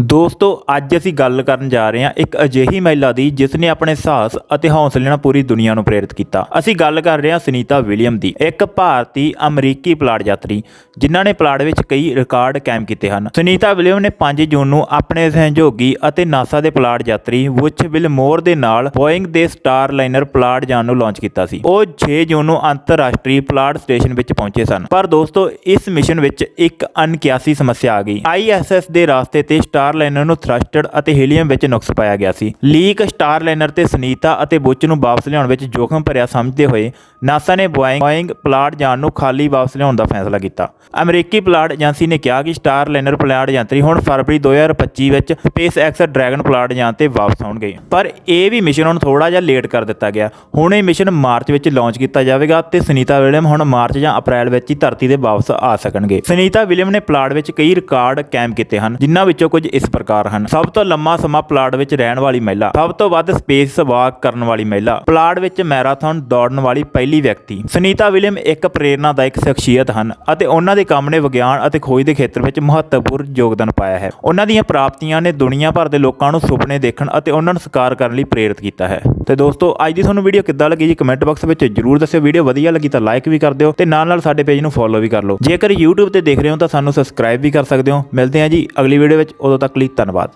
ਦੋਸਤੋ, ਅੱਜ ਅਸੀਂ ਗੱਲ ਕਰਨ ਜਾ ਰਹੇ ਹਾਂ ਇੱਕ ਅਜਿਹੀ ਮਹਿਲਾ ਦੀ ਜਿਸ ਨੇ ਆਪਣੇ ਸਾਹਸ ਅਤੇ ਹੌਸਲੇ ਨਾਲ ਪੂਰੀ ਦੁਨੀਆ ਨੂੰ ਪ੍ਰੇਰਿਤ ਕੀਤਾ। ਅਸੀਂ ਗੱਲ ਕਰ ਰਹੇ ਹਾਂ ਸੁਨੀਤਾ ਵਿਲੀਅਮ ਦੀ, ਇੱਕ ਭਾਰਤੀ ਅਮਰੀਕੀ ਪਲਾੜ ਯਾਤਰੀ, ਜਿਨ੍ਹਾਂ ਨੇ ਪਲਾੜ ਵਿੱਚ ਕਈ ਰਿਕਾਰਡ ਕਾਇਮ ਕੀਤੇ ਹਨ। ਸੁਨੀਤਾ ਵਿਲੀਅਮ ਨੇ 5 ਜੂਨ ਨੂੰ ਆਪਣੇ ਸਹਿਯੋਗੀ ਅਤੇ ਨਾਸਾ ਦੇ ਪਲਾਟ ਯਾਤਰੀ ਵੁਚ ਵਿਲਮੋਰ ਦੇ ਨਾਲ ਬੋਇੰਗ ਦੇ ਸਟਾਰ ਲਾਈਨਰ ਪਲਾੜ ਜਾਣ ਨੂੰ ਲਾਂਚ ਕੀਤਾ ਸੀ। ਉਹ 6 ਜੂਨ ਨੂੰ ਅੰਤਰਰਾਸ਼ਟਰੀ ਪਲਾੜ ਸਟੇਸ਼ਨ ਵਿੱਚ ਪਹੁੰਚੇ ਸਨ। ਪਰ ਦੋਸਤੋ, ਇਸ ਮਿਸ਼ਨ ਵਿੱਚ ਇੱਕ ਅਣਕਿਆਸੀ ਸਮੱਸਿਆ ਆ ਗਈ। ਆਈਐਸਐਸ ਦੇ ਰਾਸਤੇ ਤੇ ਸਟਾਰ ਲਾਈਨਰ ਨੂੰ ਥਰਸਟਡ ਅਤੇ ਹੀਲੀਅਮ ਵਿੱਚ ਨੁਕਸ ਪਾਇਆ ਗਿਆ ਸੀ। ਲੀਕ ਸਟਾਰ ਲਾਈਨਰ ਤੇ ਸੁਨੀਤਾ ਅਤੇ ਬੁੱਚ ਨੂੰ ਵਾਪਸ ਲਿਆਉਣ ਵਿੱਚ ਜੋਖਮ ਭਰਿਆ ਸਮਝਦੇ ਹੋਏ ਨਾਸਾ ਨੇ ਬੋਇੰਗ ਪਲਾਟ ਜਾਣ ਨੂੰ ਖਾਲੀ ਵਾਪਸ ਲਿਆਉਣ ਦਾ ਫੈਸਲਾ ਕੀਤਾ। ਅਮਰੀਕੀ ਪਲਾਟ ਏਜੰਸੀ ਨੇ ਕਿਹਾ ਕਿ ਸਟਾਰ ਲਾਈਨਰ ਪਲਾਟ ਯਾਤਰੀ ਹੁਣ ਫਰਵਰੀ 2025 ਵਿੱਚ ਸਪੇਸ ਐਕਸ ਡਰੈਗਨ ਪਲਾਟ ਜਾਂ ਤੇ ਵਾਪਸ ਆਉਣਗੇ। ਪਰ ਇਹ ਵੀ ਮਿਸ਼ਨ ਹੁਣ ਥੋੜਾ ਜਿਹਾ ਲੇਟ ਕਰ ਦਿੱਤਾ ਗਿਆ। ਹੁਣ ਇਹ ਮਿਸ਼ਨ ਮਾਰਚ ਵਿੱਚ ਲਾਂਚ ਕੀਤਾ ਜਾਵੇਗਾ ਤੇ ਸੁਨੀਤਾ ਵਿਲੀਅਮ ਹੁਣ ਮਾਰਚ ਜਾਂ ਅਪ੍ਰੈਲ ਵਿੱਚ ਹੀ ਧਰਤੀ ਤੇ ਵਾਪਸ ਆ ਸਕਣਗੇ। ਸੁਨੀਤਾ ਵਿਲੀਅਮ ਨੇ ਪਲਾਟ ਵਿੱਚ ਕਈ ਰਿਕਾਰਡ ਕਾਇਮ ਕੀਤੇ ਹਨ, ਜਿਨ੍ਹਾਂ ਵਿੱਚੋਂ ਕੁਝ ਇਸ ਪ੍ਰਕਾਰ ਹਨ। ਸਭ ਤੋਂ ਲੰਮਾ ਸਮਾਂ ਪਲਾਟ ਵਿੱਚ ਰਹਿਣ ਵਾਲੀ ਮਹਿਲਾ, ਸਭ ਤੋਂ ਵੱਧ ਸਪੇਸ ਵਾਕ ਕਰਨ ਵਾਲੀ ਮਹਿਲਾ, ਪਲਾਟ ਵਿੱਚ ਮੈਰਾਥਨ ਦੌੜਨ ਵਾਲੀ ਪਹਿਲੀ ਵਿਅਕਤੀ। ਸੁਨੀਤਾ ਵਿਲੀਅਮ ਇੱਕ ਪ੍ਰੇਰਨਾਦਾਇਕ ਸ਼ਖਸੀਅਤ ਹਨ ਅਤੇ ਉਹਨਾਂ ਦੇ ਕੰਮ ਨੇ ਵਿਗਿਆਨ ਅਤੇ ਖੋਜ ਦੇ ਖੇਤਰ ਵਿੱਚ ਮਹੱਤਵਪੂਰਨ ਯੋਗਦਾਨ ਪਾਇਆ ਹੈ। ਉਹਨਾਂ ਦੀਆਂ ਪ੍ਰਾਪਤੀਆਂ ਨੇ ਦੁਨੀਆ ਭਰ ਦੇ ਲੋਕਾਂ ਨੂੰ ਸੁਪਨੇ ਦੇਖਣ ਅਤੇ ਉਹਨਾਂ ਨੂੰ ਸਾਕਾਰ ਕਰਨ ਲਈ ਪ੍ਰੇਰਿਤ ਕੀਤਾ ਹੈ। ਤੇ ਦੋਸਤੋ, ਅੱਜ ਦੀ ਤੁਹਾਨੂੰ ਵੀਡੀਓ ਕਿੱਦਾਂ ਲੱਗੀ ਜੀ ਕਮੈਂਟ ਬਾਕਸ ਵਿੱਚ ਜਰੂਰ ਦੱਸਿਓ। ਵੀਡੀਓ ਵਧੀਆ ਲੱਗੀ ਤਾਂ ਲਾਈਕ ਵੀ ਕਰ ਦਿਓ ਤੇ ਨਾਲ ਨਾਲ ਸਾਡੇ ਪੇਜ ਨੂੰ ਫੋਲੋ ਵੀ ਕਰ ਲਓ। ਜੇਕਰ YouTube ਤੇ ਦੇਖ ਰਹੇ ਹੋ ਤਾਂ ਸਾਨੂੰ ਸਬਸਕ੍ਰਾਈਬ ਵੀ ਕਰ ਸਕਦੇ ਹੋ। ਮਿਲਦੇ ਹਾਂ ਜੀ ਅਗਲੀ ਵੀਡੀਓ ਵਿੱਚ। ਉਦੋਂ ਤੱਕ ਲਈ ਧੰਨਵਾਦ।